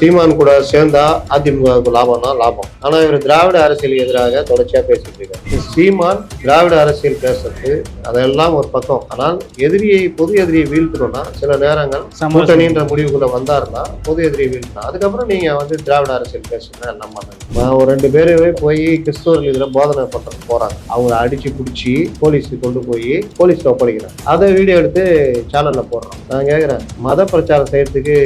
சீமான் கூட சேர்ந்தா அதிமுகவுக்கு லாபம்னா லாபம். ஆனா இவர் திராவிட அரசியல் எதிராக தொடர்ச்சியா பேசிட்டு இருக்காரு. சீமான் திராவிட அரசியல் பேசுறது அதெல்லாம் ஒரு பக்கம். ஆனால் எதிரியை பொது எதிரியை வீழ்த்தணும்னா சில நேரங்கள் கூட்டணின்ற முடிவுக்குள்ள வந்தாருன்னா பொது எதிரியை வீழ்த்தணும். அதுக்கப்புறம் நீங்க வந்து திராவிட அரசியல் பேசுனா எல்லாம் பண்ணுங்க நான் ஒரு ரெண்டு பேருமே போய் கிறிஸ்தவர்கள் இதுல போதனை பண்றது போறாங்க. அவங்கள அடிச்சு பிடிச்சி போலீஸுக்கு கொண்டு போய் போலீஸ்ல ஒப்படைக்கிறாங்க. அதை வீடியோ எடுத்து சேனல்ல போடுறோம். நான் கேக்குறேன். மத பிரச்சாரம் செய்யறதுக்கு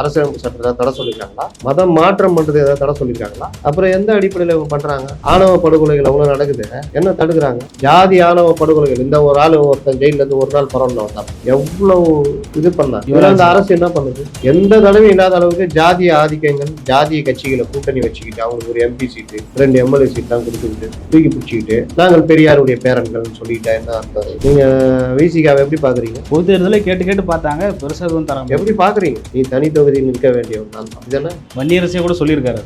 அரசியலமைப்பு சட்டத்தை தடை சொல்லியிருக்காங்களா? மதம் மாற்றம் பண்றது ஏதாவது தடை சொல்லியிருக்காங்களா? அப்புறம் எந்த அடிப்படையில இவங்க பண்றாங்க? ஆணவ படுகொலைகள் அவ்வளவு நடக்குது. என்ன தடுக்கிறாங்க? ஜாதி ஆணவ படுகொலைகள். இந்த ஒரு ஆளு ஒருத்தன் ஜெயில இருந்து ஒரு நாள் பரவல வந்தான் எவ்வளவு இது பண்ணா? இவர அந்த அரசு என்ன பண்ணுது? எந்த தடவையும் இல்லாத அளவுக்கு ஜாதிய ஆதிக்கங்கள் ஜாதிய கட்சிகளை கூட்டணி வச்சுக்கிட்டு அவங்களுக்கு ஒரு எம்பி சீட்டு ரெண்டு எம்எல்ஏ சீட் தான் கொடுத்துக்கிட்டு தூக்கி பிடிச்சிக்கிட்டு நாங்கள் பெரியாருடைய பேரன்கள்னு சொல்லிட்டா என்ன அர்த்தம்? நீங்க விசிகாவை எப்படி பாக்குறீங்க? பொது தேர்தலை கேட்டு கேட்டு பார்த்தாங்க. பெருசா எதுவும் தராங்க எப்படி பாக்குறீங்க? நீ தனி தொகுதியில் நிற்க வேண்டியவன் தான் அப்படிதானே வன்னியரசே கூட சொல்லியிருக்காரு.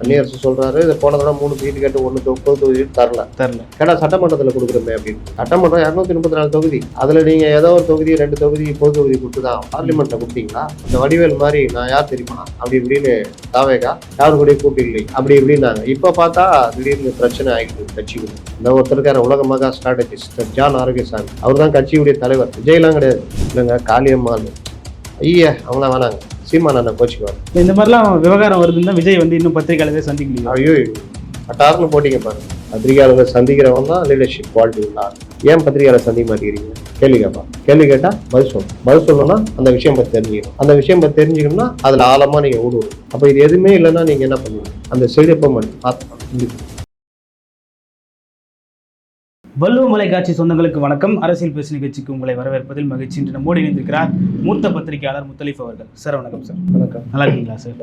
வன்னியரசு சொல்றாரு இதை போன தடவை மூணு சீட்டு கேட்டு ஒன்று பொது தொகுதி தரல. தரல. கேட்டா சட்டமன்றத்தில் கொடுக்குறோமே அப்படின்னு. சட்டமன்றம் இரநூத்தி முப்பத்தி நாலு தொகுதி. அதுல நீங்க ஏதோ ஒரு தொகுதி ரெண்டு தொகுதி பொது தொகுதி கொடுத்துதான் பார்லிமெண்ட்ல கொடுத்தீங்களா? இந்த வடிவேல் மாதிரி நான் யார் தெரியுமா? அப்படி இப்படின்னு தாவேகா யாரு கூட இல்லை அப்படி இப்படின்னாங்க. இப்ப பார்த்தா திடீர்னு பிரச்சனை ஆகிட்டு கட்சிக்கு இந்த ஒருத்தர் இருக்காரு உலக மகா ஸ்ட்ராட்டஜிஸ்ட் ஜான் ஆரோக்கியசாமி. அவர் தான் கட்சியுடைய தலைவர். விஜய்லாம் கிடையாது. இல்லைங்க காளியம்மாள். ஐயா அவங்களாம் வேணாங்க. சீமான் அண்ணன் கோச்சிக்குவார் இந்த மாதிரிலாம் விவகாரம் வருதுன்னா விஜய் வந்து இன்னும் பத்திரிகையாளரே சந்திக்கலையா ஐயோ பட்டாருன்னு போட்டிங்க பாருங்க. பத்திரிகையாளர்கள் சந்திக்கிறவங்க தான் லீடர்ஷிப் குவாலிட்டி ஆள். ஏன் பத்திரிகையாளர் சந்திக்க மாட்டேங்கிறீங்க? கேள்வி கேட்பான் கேள்வி கேட்டா பதில் சொல்லணும். பதில் சொல்லணும்னா அந்த விஷயம் பத்தி தெரிஞ்சுக்கணும். அந்த விஷயம் பத்தி தெரிஞ்சுக்கணும்னா அதுல ஆழமா நீங்க ஊடுருவணும். அப்ப இது எதுவுமே இல்லைன்னா நீங்க என்ன பண்ணுவீங்க? அந்த செழிப்பை மட்டும் பார்த்து வள்ளுவ மலைக்காட்சி சொந்தங்களுக்கு வணக்கம். அரசியல் பேசு நிகழ்ச்சிக்கு உங்களை வரவேற்பதில் மகிழ்ச்சி இன்று நம்மோடு இணைந்திருக்கிறார் மூத்த பத்திரிகையாளர் முத்தலீஃப் அவர்கள். சார் வணக்கம் சார். வணக்கம். நல்லா இருக்கீங்களா சார்?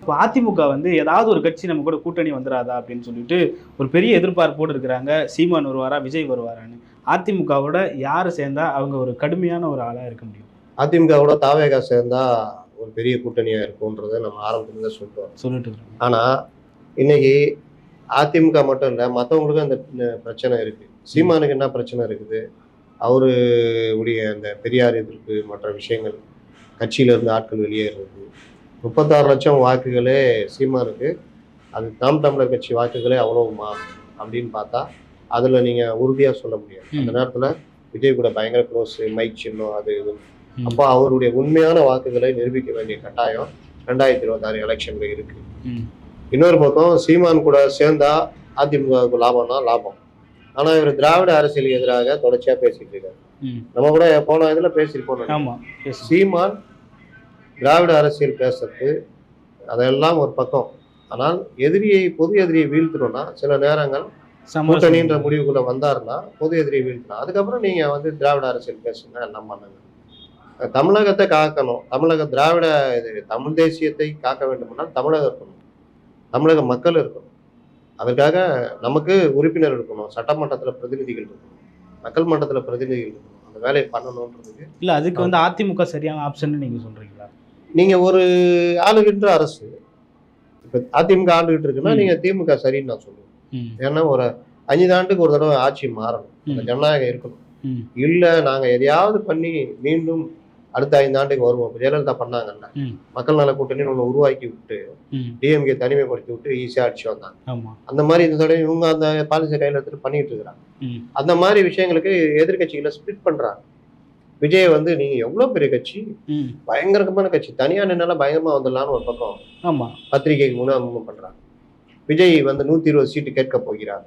இப்போ அதிமுக வந்து ஏதாவது ஒரு கட்சி நம்ம கூட கூட்டணி வந்துடாதா அப்படின்னு சொல்லிட்டு ஒரு பெரிய எதிர்பார்ப்போடு இருக்கிறாங்க. சீமான் வருவாரா விஜய் வருவாரான்னு. அதிமுகவோட யார் சேர்ந்தா அவங்க ஒரு கடுமையான ஒரு ஆளாக இருக்க முடியும்? அதிமுகவோட தாவேகா சேர்ந்தா ஒரு பெரிய கூட்டணியா இருக்கும்ன்றதை நம்ம ஆரம்பத்துல சொல்றோம். சொல்லிட்டு இருக்காங்க ஆனா இன்னைக்கு அதிமுக மட்டும் இல்லை மற்றவங்களுக்கும் அந்த பிரச்சனை இருக்கு. சீமானுக்கு என்ன பிரச்சனை இருக்குது? அவரு உடைய அந்த பெரியார் எதிர்ப்பு மற்ற விஷயங்கள் கட்சியில இருந்து ஆட்கள் வெளியேறது முப்பத்தாறு லட்சம் வாக்குகளே சீமானுக்கு அது தாம் தமிழர் கட்சி வாக்குகளே அவ்வளவுமா? அப்படின்னு பார்த்தா அதுல நீங்க உறுதியா சொல்ல முடியாது. அந்த நேரத்துல விஜய் கூட பயங்கர க்ளோஸ் மைக் சின்னம் அது இது. அப்போ அவருடைய உண்மையான வாக்குகளை நிரூபிக்க வேண்டிய கட்டாயம் ரெண்டாயிரத்தி இருபத்தாறு எலெக்ஷன்ல இருக்கு. ம். இன்னொரு பக்கம் சீமான் கூட சேர்ந்தா அதிமுகவுக்கு லாபம்னா லாபம். ஆனா இவர் திராவிட அரசியல் எதிராக தொடர்ச்சியா பேசிட்டு இருக்காரு. நம்ம கூட போன இதுல பேசியிருப்போம். சீமான் திராவிட அரசியல் பேசுறது அதெல்லாம் ஒரு பக்கம். ஆனால் எதிரியை பொது எதிரியை வீழ்த்தணும்னா சில நேரங்கள். கூட்டணின்ற முடிவுக்குள்ள வந்தாருன்னா பொது எதிரியை வீழ்த்தணும். அதுக்கப்புறம் நீங்க வந்து திராவிட அரசியல் பேசுங்க எல்லாம் பண்ணுங்க? தமிழகத்தை காக்கணும். தமிழக திராவிட இது தமிழ் தேசியத்தை காக்க வேண்டும்னால் தமிழகம் இருக்கணும். தமிழக மக்கள் இருக்கணும். அதற்காக நமக்கு உறுப்பினர் இருக்கணும் சட்டமன்றத்துல பிரதிநிதிகள் இருக்கணும் மக்கள் மன்றத்துல பிரதிநிதிகள் இருக்கணும் அந்த வேலையை பண்ணணுன்றதுக்கு இல்ல அதுக்கு வந்து அதிமுக சரியான ஆப்ஷன் நீங்க சொல்றீங்களா நீங்க ஒரு ஆளுகின்ற அரசு இப்ப அதிமுக ஆண்டுகிட்டு இருக்குன்னா ம். நீங்க திமுக சரின்னு நான் சொல்லுவேன். ஏன்னா ஒரு அஞ்சு ஆண்டுக்கு ஒரு தடவை ஆட்சி மாறணும் அந்த. ஜனநாயகம் இருக்கணும். இல்ல நாங்க எதையாவது பண்ணி மீண்டும் அடுத்த ஐந்து ஆண்டுக்கு வருவோம் இப்ப ஜெயலலிதா பண்ணாங்கல்ல ம். மக்கள் நல கூட்டணி ஒன்று உருவாக்கி விட்டு. டிஎம்கே தனிமைப்படுத்தி விட்டு ஈஸியா ஆட்சி வந்தாங்க அந்த மாதிரி இந்த தடவை இவங்க அந்த பாலிசி கையில எடுத்துட்டு பண்ணிட்டு இருக்கிறாங்க. அந்த மாதிரி விஷயங்களுக்கு எதிர்க்கட்சிகளை ஸ்பிளிட் பண்றாங்க விஜய் வந்து நீங்க எவ்வளவு பெரிய கட்சி. பயங்கரமான கட்சி தனியா நின்னாலும் பயங்கரமா வந்துடலான்னு ஒரு பக்கம் ஆமா பத்திரிகைக்கு முன்னாள் பண்றாங்க விஜய் வந்து நூத்தி இருபது சீட்டு கேட்க போகிறார்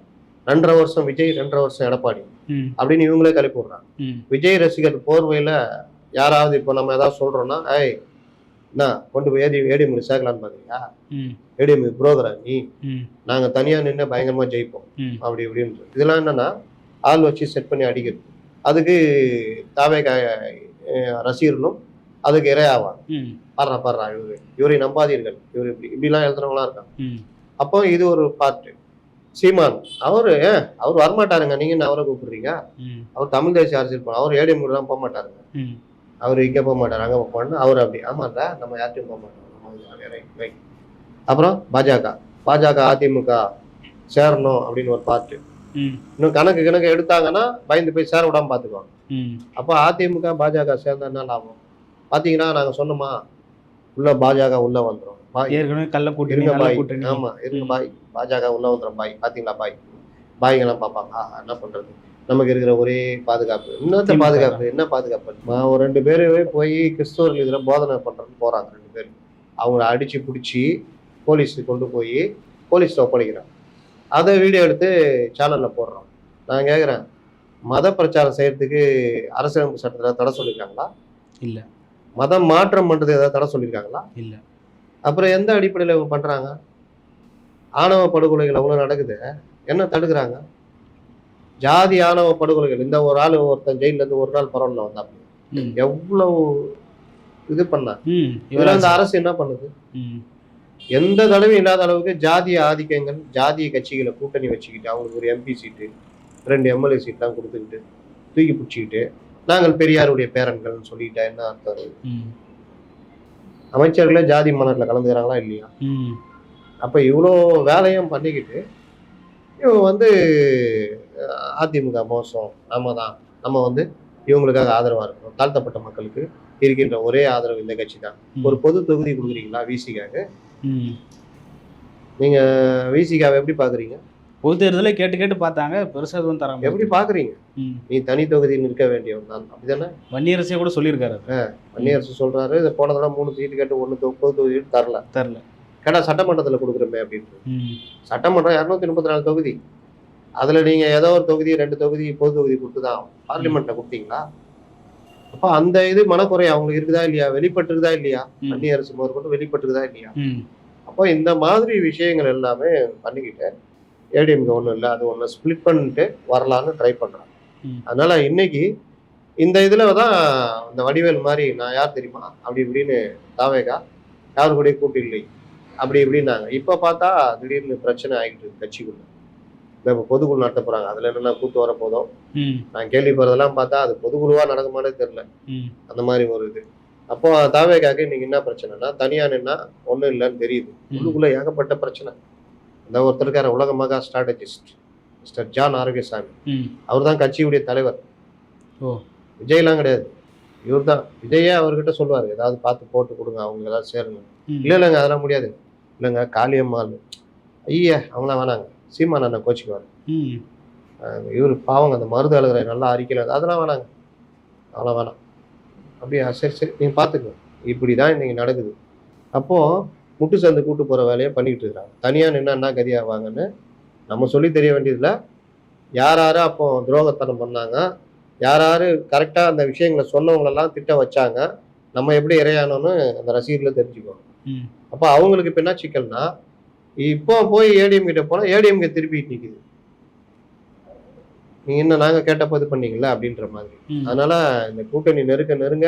ரெண்டரை வருஷம் விஜய் ரெண்டரை வருஷம் எடப்பாடி. அப்படின்னு இவங்களே கிளப்பி விடுறாங்க. விஜய் ரசிகர் போர்வையில யாராவது இப்போ நம்ம ஏதாவது சொல்றோம்னா ஏய் என்ன கொண்டு போய் ஏடி ஏடிஎம் சேர்க்கலான்னு ம். ஏடிஎம் புரோக்கரா நீ. நாங்க தனியா நின்று பயங்கரமா ஜெயிப்போம். அப்படி இப்படின்னு இதெல்லாம் என்னன்னா ஆள் வச்சு செட் பண்ணி அடிக்கிறது அதுக்கு தாவே ரசிகர்களும் அதுக்கு இரையாவாங்க. பாடுறா பாடுறா இவரு இவரை நம்பாதீர்கள் இவர் இப்படி இப்படிலாம் எழுதுறவங்களாம் இருக்காங்க. அப்போ இது ஒரு பார்ட்டு சீமான் அவரு அவர் வரமாட்டாருங்க நீங்க என்ன அவரை கூப்பிடுறீங்க. அவர் தமிழ் தேசிய அரசியல் அவர் ஏடிஎம் எல்லாம் போக மாட்டாருங்க. அவர் இங்க போக மாட்டார் அங்க போகணும் அவர் அப்படி. ஆமாண்டா நம்ம யார்ட்டையும் போக மாட்டோம். அப்புறம் பாஜக. பாஜக அதிமுக சேரணும் அப்படின்னு ஒரு பார்ட்டு. இன்னும் கணக்கு கணக்கு எடுத்தாங்கன்னா பயந்து போய் சேர விடாம பாத்துக்குவாங்க. ம். அப்போ அதிமுக பாஜக சேர்ந்தா என்ன லாபம்? பாத்தீங்கன்னா நாங்க சொன்னோமா உள்ள பாஜக உள்ள வந்துரும். பாய். ஏற்கனவே கள்ள கூட்டணி இருங்க பாய். கூட்டணி. ஆமா இருங்க பாய். பாஜக உள்ள வந்துடும் பாய். பாத்தீங்களா பாய்? பாய்ங்கெல்லாம் பார்ப்பாங்க. என்ன பண்றது? நமக்கு இருக்கிற ஒரே பாதுகாப்பு. இன்னொருத்த. பாதுகாப்பு என்ன பாதுகாப்பு? நான் ஒரு ரெண்டு பேருவே போய் கிறிஸ்தவர்கள் இதில் போதனை பண்றதுக்கு போறாங்க ரெண்டு பேரும் அவங்கள அடிச்சு பிடிச்சி போலீஸுக்கு கொண்டு போய் போலீஸில் ஒப்படைக்கிறாங்க அதை வீடியோ எடுத்து சேனல்ல போடுறோம். நான் கேட்குறேன் மத பிரச்சாரம் செய்யறதுக்கு அரசியலமைப்பு சட்டத்தில் தடை சொல்லியிருக்காங்களா இல்ல. மதம் மாற்றம் பண்றது ஏதாவது தடை சொல்லியிருக்காங்களா இல்ல. அப்புறம் எந்த அடிப்படையில் இவங்க பண்றாங்க? ஆணவ படுகொலைகள் அவ்வளோ நடக்குது என்ன தடுக்கிறாங்க? ஜாதி ஆணவ படுகொலைகள். இந்த ஒரு ஆள் ஒருத்தன் ஜெயில்ல இருந்து ஒரு நாள் பரவாயில்ல வந்தான் ம். எவ்வளவு இது பண்ணா? ம். இவர அந்த அரசு என்ன பண்ணுது? எந்த தடவையும் இல்லாத அளவுக்கு ஜாதிய ஆதிக்கங்கள் ஜாதிய கட்சிகளை கூட்டணி வச்சுக்கிட்டு அவங்களுக்கு ஒரு எம்பி சீட்டு ரெண்டு எம்எல்ஏ சீட்லாம் கொடுத்துக்கிட்டு தூக்கி பிடிச்சிக்கிட்டு நாங்கள் பெரியாருடைய பேரன்கள்னு சொல்லிட்டா என்ன அர்த்தம் அமைச்சர்களே ஜாதி மன்னரில் கலந்துக்கிறாங்களா இல்லையா? அப்போ இவ்வளோ வேலையும் பண்ணிக்கிட்டு இவங்க வந்து அதிமுக மோசம். நம்ம தான். நம்ம வந்து இவங்களுக்காக ஆதரவாக இருக்கணும். தாழ்த்தப்பட்ட மக்களுக்கு இருக்கின்ற ஒரே ஆதரவு இந்த கட்சி தான். ஒரு பொது தொகுதி கொடுக்குறீங்களா விசிகாக ம். நீங்கள் விசிகாவை எப்படி பார்க்குறீங்க பொது தேர்தலே கேட்டு கேட்டு பார்த்தாங்க. பெருசா எதுவும் தர எப்படி பார்க்குறீங்க ம். நீ தனி தொகுதியில் நிற்க வேண்டியவன் தான். அப்படிதானே வன்னியரசே கூட சொல்லியிருக்காரு. மணியரசு சொல்றாரு. இதை போன தடவை மூணு சீட்டு கேட்டு ஒன்று பொது தொகுதி தரல. தெரில. கேட்டா சட்டமன்றத்தில் கொடுக்குறோமே அப்படின்னு ம். சட்டமன்றம் இரநூத்தி முப்பத்தி நாலு தொகுதி. அதுல நீங்க ஏதோ ஒரு தொகுதி ரெண்டு தொகுதி பொது தொகுதி கொடுத்துதான் பார்லிமெண்ட்ல கொடுத்தீங்களா? அப்ப அந்த இது மனக்குறை அவங்களுக்கு இருக்குதா இல்லையா? வெளிப்பட்டிருக்குதா இல்லையா. அந்நிய அரசு முதற்கொண்டு வெளிப்பட்டிருக்குதா இல்லையா? அப்போ இந்த மாதிரி விஷயங்கள் எல்லாமே பண்ணிக்கிட்டு ஏடிஎம்கே ஒன்றும் இல்லை அது ஒன்று ஸ்ப்ளிட் பண்ணிட்டு வரலான்னு ட்ரை பண்றாங்க. ம். அதனால இன்னைக்கு இந்த இதுல தான் இந்த வடிவேல் மாதிரி நான் யார் தெரியுமா? அப்படி இப்படின்னு தாவேகா யாரு கூட கூட்டு இல்லை. அப்படி இப்படின்னாங்க. இப்போ பார்த்தா திடீர்னு பிரச்சனை ஆகிட்டு இருக்கு கட்சிக்குள்ள. இப்போ பொதுக்குழு நடத்த போறாங்க. அதுல என்னென்ன கூத்து வர போதும். நான் கேள்விப்படுறதெல்லாம் பார்த்தா அது பொதுக்குழுவா நடக்குமானே தெரியல. அந்த மாதிரி ஒரு இது. அப்போ தாவேகாக்கு இன்னைக்கு என்ன பிரச்சனைனா தனியா நின்னா ஒண்ணும் இல்லைன்னு தெரியுது. உள்ளுக்குள்ள ஏகப்பட்ட பிரச்சனை. இந்த ஒருத்தர் இருக்காரு உலக மகா ஸ்ட்ராட்டஜிஸ்ட் மிஸ்டர் ஜான் ஆரோக்கியசாமி. அவர் தான் கட்சியுடைய தலைவர். விஜய்லாம் கிடையாது. இவர் தான் விஜயே அவர்கிட்ட சொல்லுவார் ஏதாவது பார்த்து போட்டு கொடுங்க அவங்க ஏதாவது சேருங்க இல்லை இல்லைங்க அதெல்லாம் முடியாது. இல்லைங்க காளியம்மாள்? ஐயா அவங்களாம் வேணாங்க. சீமான் அண்ணன் கோச்சிக்குவார். ம். இவர் பாவங்க அந்த மருது அழுகிற நல்லா அறிக்கையில் அதெல்லாம் வேணாங்க. அதெல்லாம் வேணாம். அப்படியா சரி சரி நீங்கள் பார்த்துக்கோ இப்படி தான் இன்னைக்கு நடக்குது. அப்போது முட்டு சந்து கூட்டு போகிற வேலையை பண்ணிக்கிட்டு இருக்காங்க தனியாக நின்னா என்ன கதியாவாங்கன்னு நம்ம சொல்லி தெரிய வேண்டியதில்ல. யார் யார் அப்போ துரோகத்தனம் பண்ணாங்க? யார் யார் கரெக்டாக அந்த விஷயங்களை சொன்னவங்களெல்லாம் திட்ட வச்சாங்க? நம்ம எப்படி இறையானோன்னு அந்த ரசிகர்ல தெரிஞ்சுக்கணும் ம் அப்போ அவங்களுக்கு இப்போ என்ன சிக்கல்னா இப்போ போய் ஏடிஎம் கிட்ட போனால் ஏடிஎம்கே திருப்பி நிற்குது நீங்க என்ன நாங்க கேட்டப்போ இது பண்ணீங்களா அப்படின்ற மாதிரி. அதனால இந்த கூட்டணி நெருக்க நெருங்க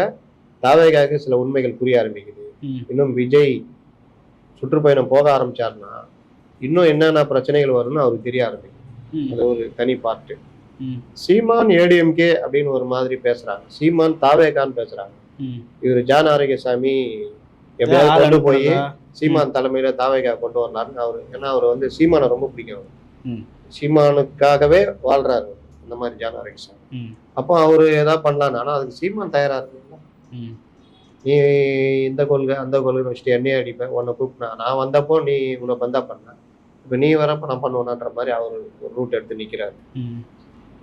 தாவேகாவுக்கு சில உண்மைகள் புரிய ஆரம்பிக்குது. இன்னும் விஜய் சுற்றுப்பயணம் போக ஆரம்பிச்சாருன்னா இன்னும் என்னென்ன பிரச்சனைகள் வரும்னு அவருக்கு தெரிய ஆரம்பிக்கும் அது ஒரு தனி பார்ட்டு சீமான் ஏடிஎம்கே அப்படின்னு ஒரு மாதிரி பேசுறாங்க. சீமான் தாவேகான்னு பேசுறாங்க. இவர் ஜான் ஆரோக்கியசாமி எப்படியாவது கொண்டு போய்? சீமான் தலைமையில தாவேகா கொண்டு வரலாருன்னு அவரு. ஏன்னா அவர் வந்து சீமானை ரொம்ப பிடிக்கும். சீமானுக்காகவே வாழ்றாரு அவரு. இந்த மாதிரி ஜான் அப்போ அவரு ஏதாவது பண்ணலான்னு ஆனா அதுக்கு சீமான் தயாரா இருக்குங்களா நீ இந்த கொள்கை அந்த கொள்கை வச்சுட்டு என்னையே அடிப்பேன் உன்னை கூப்பிட்டா நான் வந்தப்போ நீ இவ்வளோ பந்தா பண்ண. இப்போ நீ வரப்போ நான் பண்ணுவேனான்ற மாதிரி அவர் ஒரு ரூட் எடுத்து நிற்கிறாரு ம்.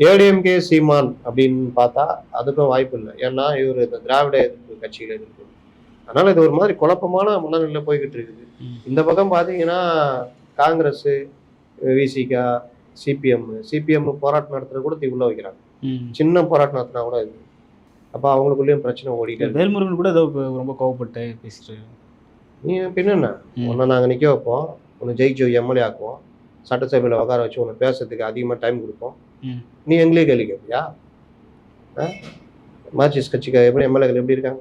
ஏடிஎம்கே சீமான் அப்படின்னு பார்த்தா அதுக்கும் வாய்ப்பு இல்லை. ஏன்னா இவர் இந்த திராவிட எதிர்ப்பு கட்சியில எதிர்ப்பு. அதனால இது ஒரு மாதிரி குழப்பமான மனநிலையில் போய்கிட்டு இருக்குது. இந்த பக்கம் பார்த்தீங்கன்னா காங்கிரஸ் விசிகா சிபிஎம் சிபிஎம் போராட்டம் நடத்துறது கூட தீ உள்ள வைக்கிறாங்க சின்ன போராட்டம் நடத்தினா கூட இது அப்போ அவங்களுக்குள்ளேயும் பிரச்சனை ஓடிட்டே. வேல்முருகன் கூட ஏதோ ரொம்ப கோவப்பட்டு பேசிட்டு நீ பின்ன. உன்னை நாங்கள் நிற்க வைப்போம் உன்னை ஜெயிச்சு எம்எல்ஏ ஆக்குவோம் சட்டசபையில் உட்கார வச்சு உன்னை பேசுறதுக்கு அதிகமாக டைம் கொடுப்போம். நீ எங்களே கேள்வி கேட்பியா ஆ? மார்க்சிஸ்ட் கட்சிக்கு எப்படி எம்எல்ஏக்கள் எப்படி இருக்காங்க.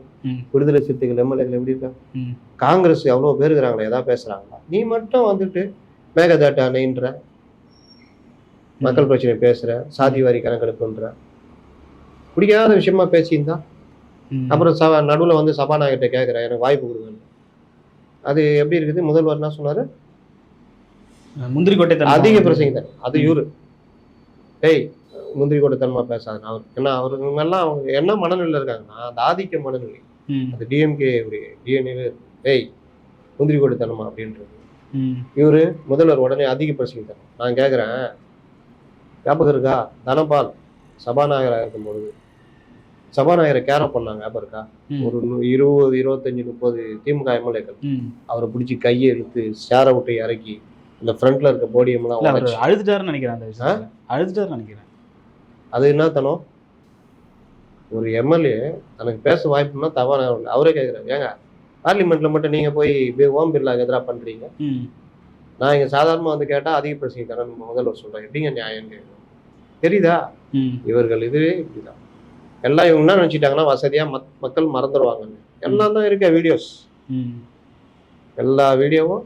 விடுதலை சிறுத்தைகள் எம்எல்ஏக்கள் எப்படி இருக்காங்க? காங்கிரஸ் எவ்வளோ பேர் இருக்கிறாங்களே ஏதாவது பேசுகிறாங்களா நீ மட்டும் வந்துட்டு மேகதாட்டு அணைன்ற மக்கள் பிரச்சனை பேசுற சாதி வாரி கணக்கெடுப்புன்ற பிடிக்காத விஷயமா பேசியிருந்தா. அப்புறம் சபா நடுவில் வந்து சபாநாயகர்கிட்ட கேட்குறேன் எனக்கு வாய்ப்பு கொடுங்கன்னு. அது எப்படி இருக்குது? முதல்வர் என்ன சொன்னாரு? முந்திரி கொட்டை அதிக பிரசங்க அது இவரு. டேய் முந்திரி கொட்டத்தனமா பேசாது. அவர் ஏன்னா அவருங்க எல்லாம் அவங்க என்ன மனநிலையில் இருக்காங்கன்னா அந்த ஆதிக்க மனநிலை. அது டிஎம்கே உடைய டிஎன்ஏ டேய் முந்திரி கொடித்தனமா அப்படின்றது. ம். இவரு முதல்வர் உடனே அதிக பிரசங்கித்தார் நான் கேட்குறேன் ஞாபகம் இருக்கா? தனபால் சபாநாயகராக இருக்கும்பொழுது சபாநாயகரை கேரம் பண்ணாங்க ஞாபகம் இருக்கா. ஒரு இருபது இருபத்தஞ்சு முப்பது திமுக எம்எல்ஏக்கள் அவரை பிடிச்சி கையை இழுத்து சேரை விட்டு இறக்கி இந்த ஃப்ரண்ட்ல இருக்க போடியம்லாம் அழுதுட்டாருன்னு நினைக்கிறேன் அந்த அழுதுட்டாருன்னு நினைக்கிறேன். அது என்னத்தனம் ஒரு எம்எல்ஏ தனக்கு பேச வாய்ப்புனா தவறான அவரே கேட்குறாரு ஏங்க பார்லிமெண்ட்ல மட்டும் நீங்க போய் ஓம் பிர்லாக்கு எதிராக பண்றீங்க? நான் இங்க சாதாரணமா வந்து கேட்டா அதிக பிரச்சனை தரேன் சொல்றேன் எப்படிங்க நியாயம் கேட்கணும் தெரியுதா? இவர்கள் இதுவே இப்படிதான். எல்லாம் இவங்க என்ன நினைச்சிட்டாங்கன்னா வசதியா மத் மக்கள் மறந்துடுவாங்கன்னு எல்லாம் தான் இருக்க வீடியோஸ் எல்லா வீடியோவும்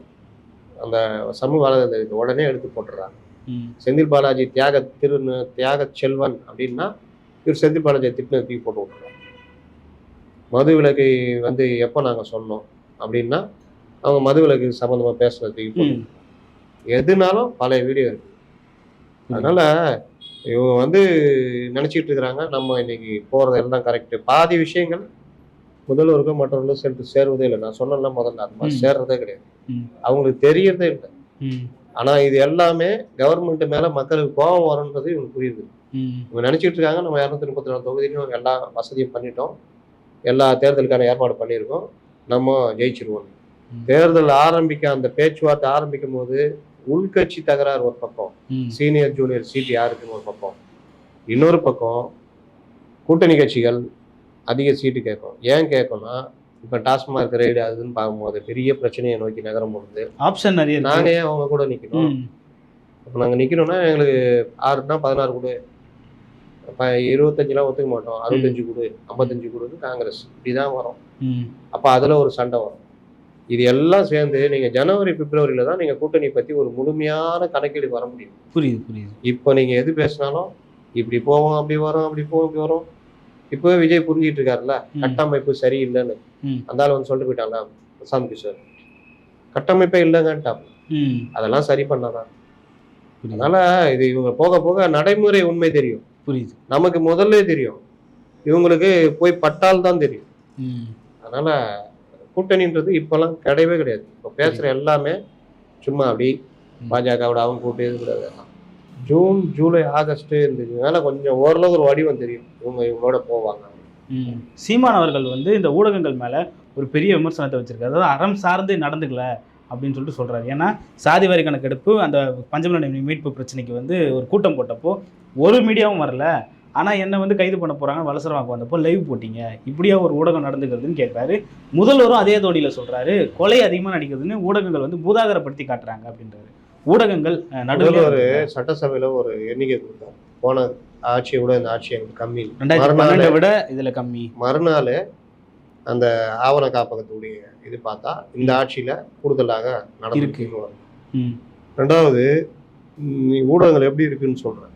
அந்த சமூக வலைதளத்துக்கு உடனே எடுத்து போட்டுறாங்க செந்தில் பாலாஜி தியாக திரு தியாக செல்வன் அப்படின்னா இவர் செந்தில் பாலாஜியை திட்டின தூக்கி போட்டு விட்டுறாங்க மது விலக்கை வந்து எப்போ நாங்கள் சொன்னோம் அப்படின்னா அவங்க மது விலக்கு சம்மந்தமாக பேசுனது தூக்கி போட்டு எதுனாலும் பழைய வீடியோ இருக்கு. அதனால இவங்க வந்து நினைச்சிட்டு இருக்கிறாங்க நம்ம இன்னைக்கு போறது எல்லாம் கரெக்ட் பாதி விஷயங்கள் முதல்வருக்கும் மற்றவர்களும் சேர்த்து சேருவதே இல்லை. நான் சொன்னேன்ல முதல்ல அது மாதிரி. சேர்றதே கிடையாது. அவங்களுக்கு தெரியறதே இல்லை. ம். ஆனா இது எல்லாமே கவர்மெண்ட் மேல மக்களுக்கு கோபம் வரும்ன்றது இவங்களுக்கு புரியுது. இவங்க நினைச்சிட்டு இருக்காங்க நம்ம இரநூத்தி முப்பத்தி நாலு தொகுதியிலும் எல்லா வசதியும் பண்ணிட்டோம். எல்லா தேர்தலுக்கான ஏற்பாடு பண்ணியிருக்கோம். நம்ம ஜெயிச்சிருவோம். தேர்தல் ஆரம்பிக்க அந்த பேச்சுவார்த்தை ஆரம்பிக்கும் போது உள்கட்சி தகராறு ஒரு பக்கம். சீனியர் ஜூனியர் சீட் யாருக்குன்னு ஒரு பக்கம். இன்னொரு பக்கம் கூட்டணி கட்சிகள் அதிக சீட்டு கேட்கும். ஏன் கேட்கும்னா இப்போ டாஸ்மார்க் ரைடு அதுன்னு பார்க்கும்போது பெரிய பிரச்சனையை நோக்கி நகரும் பொழுது ஆப்ஷன் நிறைய இருக்கு. நாங்க ஏன் அவங்க கூட நிக்கணும். ம். இப்போ நாங்கள் நிற்கணும்னா எங்களுக்கு ஆறுனா பதினாறு கொடு இருபத்தஞ்சுலாம் ஒத்துக்க மாட்டோம். அறுபத்தஞ்சு கொடு ஐம்பத்தஞ்சு கொடுன்னு காங்கிரஸ். இப்படிதான் வரும். அப்போ அதில் ஒரு சண்டை வரும். இது எல்லாம் சேர்ந்து நீங்கள் ஜனவரி பிப்ரவரியில தான் நீங்கள் கூட்டணி பற்றி ஒரு முழுமையான கணக்கீடு வர முடியும். புரியுது புரியுது. இப்போ நீங்கள் எது பேசினாலும் இப்படி போவோம் அப்படி வரும் அப்படி போவோம் இப்படி வரும். இப்போவே விஜய் புரிஞ்சிட்டு இருக்காருல்ல. கட்டமைப்பு சரியில்லைன்னு. அந்த ஆள் வந்து சொல்லிட்டு போயிட்டாங்களா பிரசாந்த் கிஷோர். கட்டமைப்பே இல்லைங்கன்ட்டான். ம். அதெல்லாம் சரி பண்ணாதான். அதனால இது இவங்க போக போக நடைமுறை உண்மை தெரியும். புரியுது. நமக்கு முதல்ல தெரியும். இவங்களுக்கு போய் பட்டால் தான் தெரியும் அதனால கூட்டணின்றது இப்பெல்லாம் கிடையவே கிடையாது. இப்போ பேசுற எல்லாமே சும்மா அப்படி. பாஜகவோட அவங்க கூட்டு கூடாது. ஜூன் ஜூலை ஆகஸ்ட் இந்த மேல கொஞ்சம் ஓரளவு ஒரு வடிவம் தெரியும். இவங்க இவங்களோட போவாங்க. சீமான் அவர்கள் வந்து இந்த ஊடகங்கள் மேல ஒரு பெரிய விமர்சனத்தை வச்சிருக்காரு. அதாவது அறம் சார்ந்து நடந்துக்கல. அப்படின்னு சொல்லிட்டு சொல்றாரு. ஏன்னா சாதி வாரி கணக்கெடுப்பு அந்த பஞ்சமலை மீட்பு பிரச்சனைக்கு வந்து ஒரு கூட்டம் போட்டப்போ ஒரு மீடியாவும் வரல. ஆனா என்ன வந்து கைது பண்ண போறாங்க வலசரவாக்கு வந்தப்போ லைவ் போட்டீங்க. இப்படியா ஒரு ஊடகம் நடந்துக்கிறதுன்னு கேட்கிறாரு. முதல்வரும் அதே தோடியில சொல்றாரு கொலை அதிகமா நடிக்கிறதுன்னு ஊடகங்கள் வந்து பூதாகரப்படுத்தி காட்டுறாங்க அப்படின்றாரு. ஊடகங்கள் நடுவுல ஒரு சட்டசபையில ஒரு எண்ணிக்கை கொடுத்தாங்க போன ஆட்சியை விட இந்த ஆட்சி எங்களுக்கு கம்மி. ரெண்டாயிரத்தி விட இதுல கம்மி. மறுநாள் அந்த ஆவண காப்பகத்துடைய இது பார்த்தா இந்த ஆட்சியில கூடுதலாக இருக்கு. நடந்து வரும் ம். ரெண்டாவது ம், ஊடகங்கள் எப்படி இருக்குன்னு சொல்றேன்.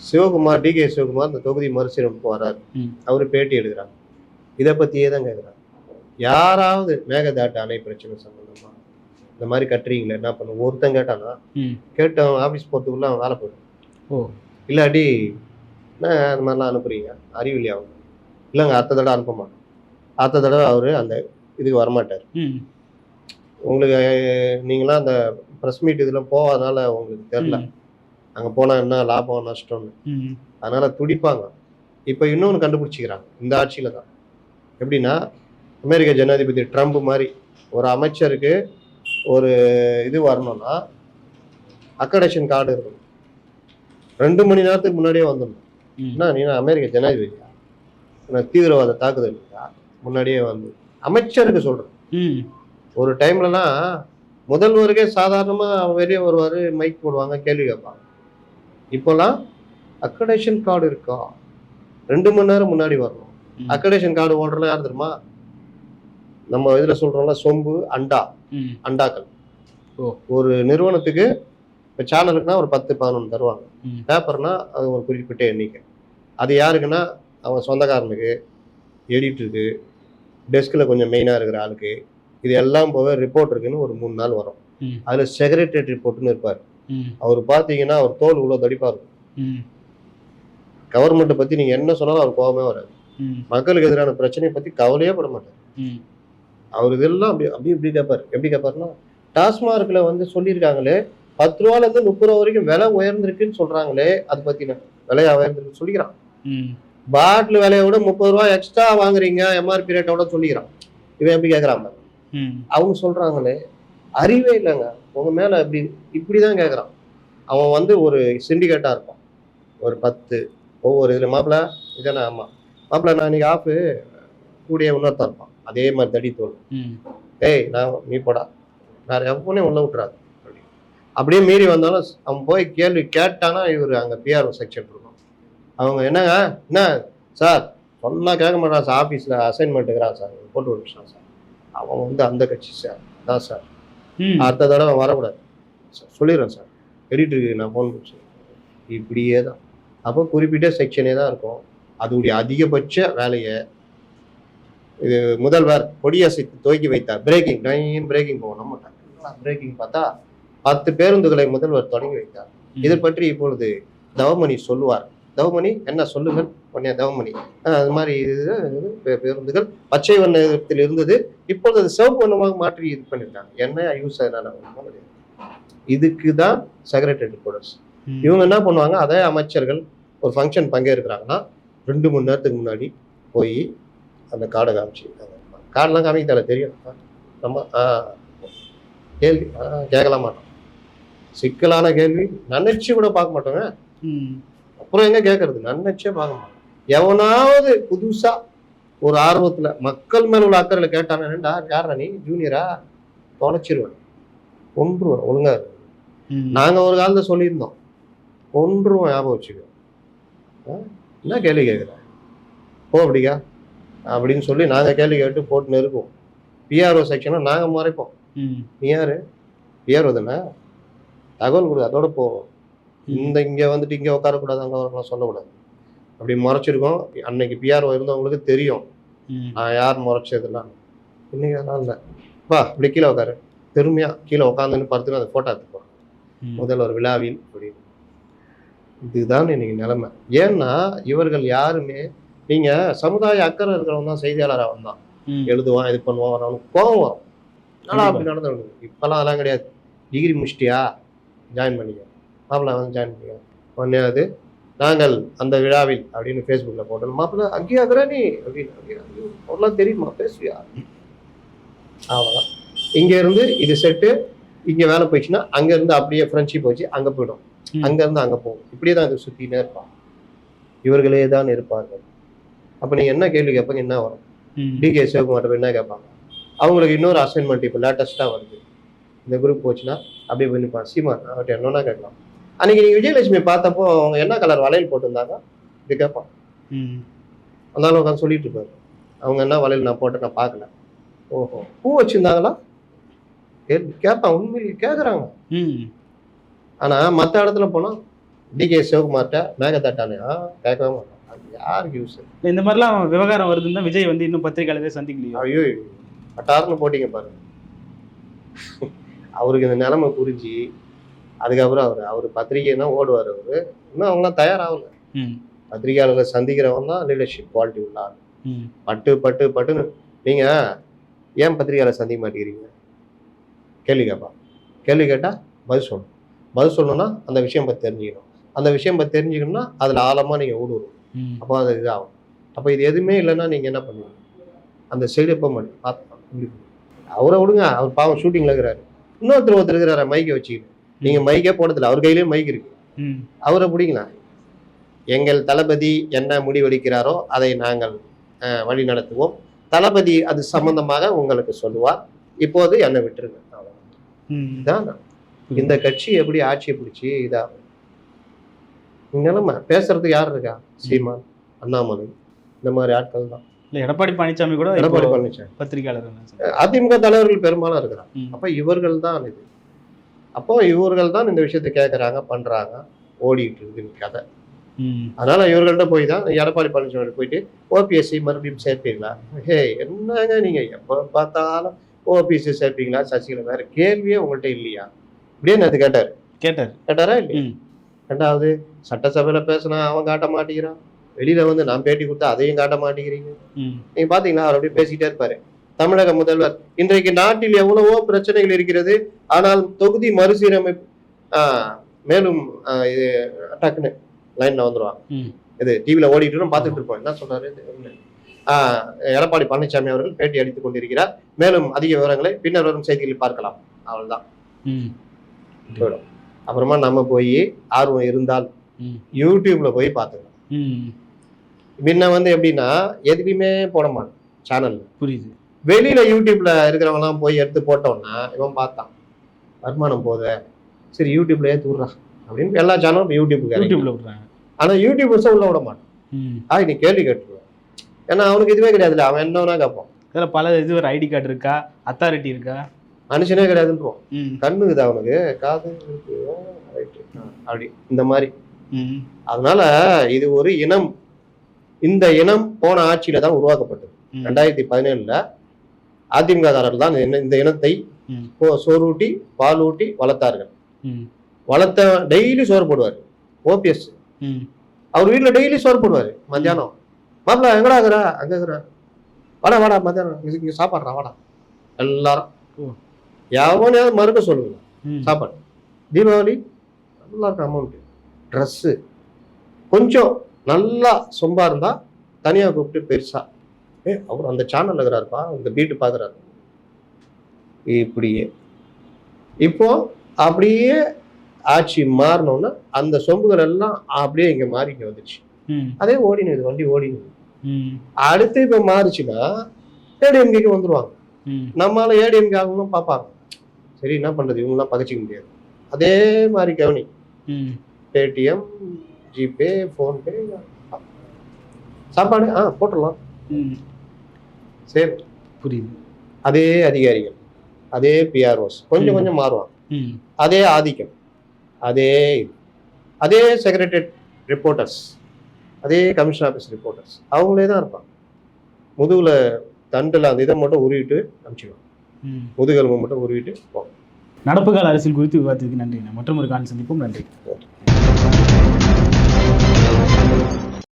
சிவகுமார் டி கே சிவகுமார் இந்த தொகுதி மறுசீரமைப்பு வராரு. ம். அவரு பேட்டி எடுக்கிறாங்க இதை பத்தியே தான் கேட்குறாங்க யாராவது மேகதாட்டு அணை பிரச்சனை சம்பந்தமா இந்த மாதிரி கட்டுறீங்களே என்ன பண்ணும்? ஒருத்தன் கேட்டானா ம். கேட்டு அவன் ஆஃபீஸ் போகிறதுக்குள்ள அவன் வேலை போயிடும். ஓ. இல்லாட்டி என்ன அந்த மாதிரிலாம் அனுப்புறீங்க? அறிவில்லையா அவங்க இல்லைங்க அடுத்த தடவை அனுப்ப மாட்டோம். அடுத்த தடவை அவர் அந்த இதுக்கு வரமாட்டார். உங்களுக்கு நீங்களாம் அந்த ப்ரெஸ் மீட் இதில் போகாதனால உங்களுக்கு தெரில. அங்கே போனால் என்ன லாபம் நஷ்டம்னு. அதனால துடிப்பாங்க. இப்போ இன்னொன்று கண்டுபிடிச்சிக்கிறாங்க. இந்த ஆட்சியில தான். எப்படின்னா அமெரிக்க ஜனாதிபதி ட்ரம்ப் மாதிரி ஒரு அமைச்சருக்கு ஒரு இது வரணும்னா அக்கடேஷன் கார்டு இருக்கணும். ரெண்டு மணி நேரத்துக்கு முன்னாடியே வந்துடணும். ம். என்ன நீ அமெரிக்க ஜனாதிபதியா? தீவிரவாத தாக்குதல் முன்னாடியே வந்து. அமைச்சருக்கு சொல்றேன் ம். ஒரு டைம்லலாம் முதல்வருக்கே சாதாரணமாக வெளியே வருவார் மைக் போடுவாங்க கேள்வி கேட்பாங்க. இப்போல்லாம் அக்கடேஷன் கார்டு இருக்கா? ரெண்டு மணி நேரம் முன்னாடி வரணும். அக்கடேஷன் கார்டு ஓடுறதுலாம் யார் தெரியுமா? நம்ம இதில் சொல்கிறோம்ல சொம்பு அண்டா. அண்டாக்கள். ஒரு நிறுவனத்துக்கு இப்போ சேனலுக்குனா ஒரு பத்து பதினொன்று தருவாங்க. பேப்பர்னா அது ஒரு குறிப்பிட்ட எண்ணிக்கை. அது யாருக்குன்னா? அவன் சொந்தக்காரனுக்கு எடிட்டருக்கு டெஸ்கில் கொஞ்சம் மெயினாக இருக்கிற ஆளுக்கு இது எல்லாம் போக ரிப்போர்ட்டருக்குன்னு ஒரு மூணு நாள் வரும். அதில் செக்ரட்டரியேட் ரிப்போர்ட்னு இருப்பார். அவர் பார்த்தீங்கன்னா அவர் தோல் இவ்வளோ தடிப்பாக இருக்கும். கவர்மெண்ட்டை பற்றி நீங்கள் என்ன சொன்னாலும் அவர் கோவமே வராது. மக்களுக்கு எதிரான பிரச்சனையை பற்றி கவலையே பட மாட்டார். அவர் இதெல்லாம் அப்படி அப்படி இப்படி கேட்பார் எப்படி கேட்பாருன்னா டாஸ்மார்க்ல வந்து சொல்லியிருக்காங்களே பத்து ரூபால இருந்து முப்பது ரூபா வரைக்கும் விலை உயர்ந்திருக்குன்னு சொல்றாங்களே அது பத்தின விலை உயர்ந்திருக்கு சொல்லிக்கிறான். பாட்டில் விலையை விட முப்பது ரூபா எக்ஸ்ட்ரா வாங்குறீங்க எம்ஆர்பி ரேட்டோட சொல்லிக்கிறான். இவன் எப்படி கேட்கறான் அவங்க சொல்றாங்களே அறிவே இல்லைங்க. உங்க மேல இப்படி இப்படிதான் கேட்கறான் அவன் வந்து ஒரு சிண்டிகேட்டா இருப்பான். ஒரு பத்து ஒவ்வொரு இதுல மாப்பிள்ள இதானே ஆமா. மாப்பிள்ள நான் இன்னைக்கு ஆஃபு கூடிய இன்னொருத்தன் இருப்பான். அதே மாதிரி தடி தோல் ம். ஏய் நான் நீ போடா. வேற எவனையும் உள்ள விட்டுறாது. அப்படி. அப்படியே மீறி வந்தாலும் அவன் போய் கேள்வி கேட்டானா இவர் அங்க பிஆர்ஓ செக்ஷன் இருக்கும் அவங்க என்னங்க? என்ன? சார் சொன்னா கேட்க மாட்டான் சார் ஆஃபீஸில் அசைன்மெண்ட் இருக்கிறான் சார் போட்டு விட்டுறான் சார். அவன் வந்து அந்த கட்சி சார் தான் சார். அடுத்த தடவை வரக்கூடாது. சார் சொல்லிடுறேன் சார். எடிட்டருக்கு நான் ஃபோன் பண்ணி இப்படியே தான். அப்போ குறிப்பிட்ட செக்ஷனே தான் இருக்கும். அதோடைய அதிகபட்ச வேலையை இது முதல்வர் கொடியசைத்து துவக்கி வைத்தார். பிரேக்கிங் ட்ரைன் பிரேக்கிங் போக நம்ம பிரேக்கிங் பார்த்தா பத்து பேருந்துகளை முதல்வர் தொடங்கி வைத்தார். இது பற்றி இப்பொழுது தவமணி சொல்லுவார். தவமணி என்ன சொல்லுங்கள் உடனே தவமணி. அது மாதிரி பேருந்துகள். பச்சை வண்ணத்தில் இருந்தது. இப்பொழுது அது சிவப்பு வண்ணமாக மாற்றி இது பண்ணிருக்காங்க. என்ன யூஸ் அதனால. இதுக்கு தான் செக்ரட்டரி ம். இவங்க என்ன பண்ணுவாங்க? அதே அமைச்சர்கள் ஒரு ஃபங்க்ஷன் பங்கேற்கிறாங்கன்னா ரெண்டு மணி நேரத்துக்கு முன்னாடி போய் அந்த கார்டை காமிச்சு கார்டெலாம் காமிக்க தேவை தெரியும் நம்ம ஆ, கேள்வி கேட்கலாம் மாட்டோம். சிக்கலான கேள்வி. நினைச்சு கூட பார்க்க மாட்டோங்க. அப்புறம் எங்க கேட்கறது நினைச்சே பார்க்க மாட்டோம். எவனாவது புதுசா ஒரு ஆர்வத்துல மக்கள் மேல உள்ள அக்கறையில கேட்டானா என்னடா யாரா நீ? ஜூனியரா? தொலைச்சிருவேன். கொன்றுவேன் ஒழுங்கா. நாங்க ஒரு காலத்துல சொல்லியிருந்தோம். கொன்றுவோம் ஞாபகம் வச்சுக்கோ? என்ன கேள்வி கேட்குற போ அப்படிக்கா. அப்படின்னு சொல்லி நாங்க கேள்வி கேட்டு போட்டுன்னு இருக்கோம் பிஆர்ஓ செக்ஷனை நாங்க மறைப்போம். நீ யாரு? பிஆர்ஓ தானே? தகவல் கொடு அதோட போவோம். இந்த இங்க வந்துட்டு இங்க உட்காரக்கூடாது அங்க வரக்கூடாது சொல்லக்கூடாது. அப்படி முறைச்சிருக்கோம். அன்னைக்கு பிஆர்ஓ இருந்தவங்களுக்கு தெரியும். நான் யார் முறைச்சதுலாம் இன்னைக்கு அதெல்லாம் இல்லை. வா இப்படி கீழே உட்காரு. பெருமையா கீழே உட்காந்துன்னு படுத்துன்னு அந்த போட்டோ எடுத்து போறோம் ம். முதல்வர் விழாவில் அப்படின்னு இதுதான் இன்னைக்கு நிலைமை. ஏன்னா இவர்கள் யாருமே நீங்க சமுதாய அக்கறை இருக்கிறவன் தான் செய்தியாளராக வந்தான். எழுதுவான் இது பண்ணுவான் அவனுக்கு கோவம் வரும். ஆனா அப்படி நடந்து இப்பெல்லாம் அதெல்லாம் கிடையாது. டிகிரி முடிச்சிட்டியா? ஜாயின் பண்ணிக்க. மாப்பிள்ளை வந்து ஜாயின் பண்ணிக்க உடனே அது நாங்கள் அந்த விழாவில் அப்படின்னு ஃபேஸ்புக்கில் போட்டோம். மாப்பிள்ளை அங்கேயா இருக்கிற நீ? அப்படின்னு அங்கேயா? ஐயோ, அவர்லாம் தெரியுமா? பேசுவியா? அவ்வளோதான் இங்க இருந்து இது செட்டு இங்க வேலை போயிடுச்சுன்னா அங்க இருந்து அப்படியே ஃப்ரெண்ட்ஷிப் வச்சு அங்க போயிடும். ம். அங்க இருந்து அங்க போகும். இப்படியே தான் இது சுத்தினே இருப்பான் இவர்களே தான் இருப்பார்கள். அப்ப நீங்க என்ன கேள்வி கேட்பாங்க? என்ன வரும். டிகே சிவகுமார் என்ன கேட்பாங்க? அவங்களுக்கு இன்னொரு அசைன்மெண்ட் இப்போ லேட்டஸ்ட்டாக வருது. இந்த குரூப் போச்சுன்னா அப்படியே போய் நிற்பான் சீமான் அவர்கிட்ட என்னன்னா கேட்கலாம்? அன்னைக்கு நீங்கள் விஜயலட்சுமி பார்த்தப்போ அவங்க என்ன கலர் வளையல் போட்டிருந்தாங்க? இது கேட்பான். ம். அதனால உட்காந்து சொல்லிட்டு இருப்பாரு. அவங்க என்ன வளையல் நான் போட்டு நான் பார்க்கல. ஓஹோ. பூ வச்சிருந்தாங்களா? கேட்பான் உண்மையிலேயே கேட்குறாங்க ம். ஆனா மற்ற இடத்துல போனா டிகே சிவகுமார்கிட்ட மேகதாட்டானே ஆ கேட்கவே மாட்டான். அது யாருக்கு யூஸ் இந்த மாதிரிலாம் விவகாரம் வருதுன்னு தான் விஜய் வந்து இன்னும் பத்திரிகையாளரே சந்திக்கலையோ? ஐயோ பட்டாருன்னு போட்டீங்க பாருங்க. அவருக்கு இந்த நிலைமை புரிஞ்சு அதுக்கப்புறம் அவர் அவர் பத்திரிகை தான் ஓடுவார் அவரு. இன்னும் அவங்களாம் தயாராகல. பத்திரிகையாளர்களை சந்திக்கிறவங்க தான் லீடர்ஷிப் குவாலிட்டி உள்ள ஆள். பட்டு பட்டு பட்டுன்னு. நீங்க ஏன் பத்திரிகையாளர் சந்திக்க மாட்டேங்கிறீங்க? கேள்வி கேட்பான் கேள்வி கேட்டா பதில் சொல்லணும். பதில் சொல்லணும்னா அந்த விஷயம் பத்தி தெரிஞ்சுக்கணும். அந்த விஷயம் பத்தி தெரிஞ்சுக்கணும்னா அதுல ஆழமா நீங்க ஊடுருவணும். ம். அப்போ அது இதாகும். அப்போ இது எதுவுமே இல்லைன்னா நீங்கள் என்ன பண்ணுவீங்க? அந்த சைடு எப்போ மாட்டேன் பார்த்து அவரை விடுங்க. அவர் பாவம் ஷூட்டிங்கில் இருக்கிறாரு. இன்னொருத்தர் ஒருத்தர் இருக்கிறாரு. மைக்கை வச்சுக்கிட்டு. நீங்கள் மைக்கே போடுறதில்ல அவர் கையிலேயே மைக் இருக்கு. அவரை பிடிங்களா எங்கள் தளபதி என்ன முடிவெடுக்கிறாரோ அதை நாங்கள் வழி நடத்துவோம். தளபதி அது சம்பந்தமாக உங்களுக்கு சொல்லுவார். இப்போது என்னை விட்டுருங்க. இதான்? இந்த கட்சி எப்படி ஆட்சியை பிடிச்சி இதாகும்? நிலைமை. பேசுறதுக்கு யார் இருக்கா? சீமான் அண்ணாமலை. இந்த மாதிரி ஆட்கள் தான். இல்ல எடப்பாடி பழனிசாமி கூட எடப்பாடி பழனிசாமி. பத்திரிகையாளர் தான். அதிமுக தலைவர்கள் பெரும்பாலும் இருக்கிறாங்க. ம். அப்ப இவர்கள் தான் இது. அப்போ இவர்கள் தான் இந்த விஷயத்தை கேட்கறாங்க பண்றாங்க. ஓடிட்டு இருக்குன்னு கதை. அதனால இவர்கள்ட்ட போய் தான் எடப்பாடி பழனிசாமி போயிட்டு ஓபிஎஸ்சி மறுபடியும் சேர்ப்பீங்களா? ஹே என்னங்க நீங்க? எப்போ பார்த்தாலும் ஓபிஎஸ்சி சேர்ப்பீங்களா? சசிகலா வேற கேள்வியே உங்கள்கிட்ட இல்லையா? இப்படியே நேற்று கேட்டார்? கேட்டார். கேட்டாரா இல்லையா. ரெண்டாவது சட்டசபையில பேசினா அவன் காட்ட மாட்டேங்கிறான். வெளியில வந்து நான் பேட்டி கொடுத்தா அதையும் காட்ட மாட்டேங்கிறீங்க. நீங்க பாத்தீங்களா? அவர் அப்படியே பேசிட்டே இருப்பாரு. தமிழக முதல்வர். இன்றைக்கு நாட்டில் எவ்வளவோ பிரச்சனைகள் இருக்கிறது. ஆனால் தொகுதி மறுசீரமைப்பு மேலும் இது டக்குன்னு லைன்ல வந்துருவாங்க. ம். இது டிவியில ஓடிட்டு பார்த்துட்டு இருப்போம். என்ன சொல்றாரு எடப்பாடி பழனிசாமி அவர்கள் பேட்டி அளித்துக் கொண்டிருக்கிறார். மேலும் அதிக விவரங்களை பின்னர் வரும் செய்திகளில் பார்க்கலாம். அவ்வளவுதான். ம். போயிடும். அப்புறமா நம்ம போய் ஆர்வம் இருந்தால். யூடியூப்ல போய் பார்த்துக்கலாம். முன்ன வந்து எப்படின்னா எதுலையுமே போட மாட்டோம். சேனல்ல புரியுது. வெளியில யூடியூப்ல இருக்கிறவங்கலாம் போய் எடுத்து போட்டோம்னா இவன் பார்த்தான். வருமானம் போத சரி யூடியூப்ல ஏத்து விட்றான் அப்படின்னு எல்லா சேனலும் இப்ப. யூடியூப்ல விடுறாங்க. ஆனா யூடியூபர்ஸை உள்ள விட மாட்டான். ஆ நீ கேள்வி கேட்டுருவான் ஏன்னா அவனுக்கு இதுவே கிடையாதுல்ல. அவன் என்ன வேணா கேட்பான் இதில் பல இது ஒரு ஐடி கார்டு இருக்கா? அத்தாரிட்டி இருக்கா? மனுஷனே கிடையாதுன்றான் ம். கண்ணுக்குது அவனுக்கு. காது அப்படி. இந்த மாதிரி. அதனால இது ஒரு இனம். இந்த இனம் போன ஆட்சியில தான் உருவாக்கப்பட்டது. ரெண்டாயிரத்தி பதினேழுல அதிமுககாரர்கள் தான் இந்த- இனத்தை சோறூட்டி பாலூட்டி வளர்த்தார்கள். ம். வளர்த்த டெய்லி சோறு போடுவார் ஓபிஎஸ். அவர் வீட்டுல டெய்லி சோறு போடுவாரு மத்தியானம். மாப்பிள்ள எங்கடா இருக்கிற? அங்க இருக்கிற. வாடா வாடா மத்தியானம். இங்க- சாப்பாடுறா வாடா. எல்லாரும். எவனையாவது மறுக்க சொல்லுங்க. சாப்பாடு. தீபாவளி நல்லா இருக்கும் அமௌண்ட்டு ட்ரெஸ்ஸு கொஞ்சம் நல்லா சொம்பா இருந்தா தனியா கூப்பிட்டு பெருசா ஏ அவர் அந்த சேனல்ல இருக்கிறாருப்பா இந்த பீட்டு பாக்குறாரு இப்படியே. இப்போ அப்படியே ஆட்சி மாறினோன்னா அந்த சொம்புகள் எல்லாம் அப்படியே இங்க மாறி இங்க வந்துச்சு அதே ஓடினுது வண்டி ஓடினுது அடுத்து இப்ப மாறுச்சுன்னா ஏடிஎம்கேக்கு வந்துருவாங்க. ம். நம்மளால ஏடிஎம்கே ஆகணும் பார்ப்பாங்க. சரி என்ன பண்றது? இவங்கெல்லாம் பகச்சிக்க முடியாது. அதே மாதிரி கவனி. பேடிஎம் ஜிபே ஃபோன்பே சாப்பாடு ஆ போட்டுடலாம். சரி புரியுது. அதே அதிகாரிகள் அதே பிஆர்ஓஸ் கொஞ்சம். கொஞ்சம் மாறுவாங்க. அதே ஆதிக்கம் அதே அதே செக்ரட்டரியேட் ரிப்போர்ட்டர்ஸ் அதே கமிஷன் ஆஃபீஸ் ரிப்போர்ட்டர்ஸ் அவங்களே தான் இருப்பாங்க. முதுகுல தண்டில் அந்த இதை மட்டும் உருவிட்டு அனுப்பிச்சிடுவாங்க. ம். முதுகெலும்பு மட்டும் உருவிட்டு போவாங்க நடப்பு கால அரசியல் குறித்து விவாதத்துக்கு நன்றி. மற்றும் ஒரு கால் சந்திப்போம் நன்றி.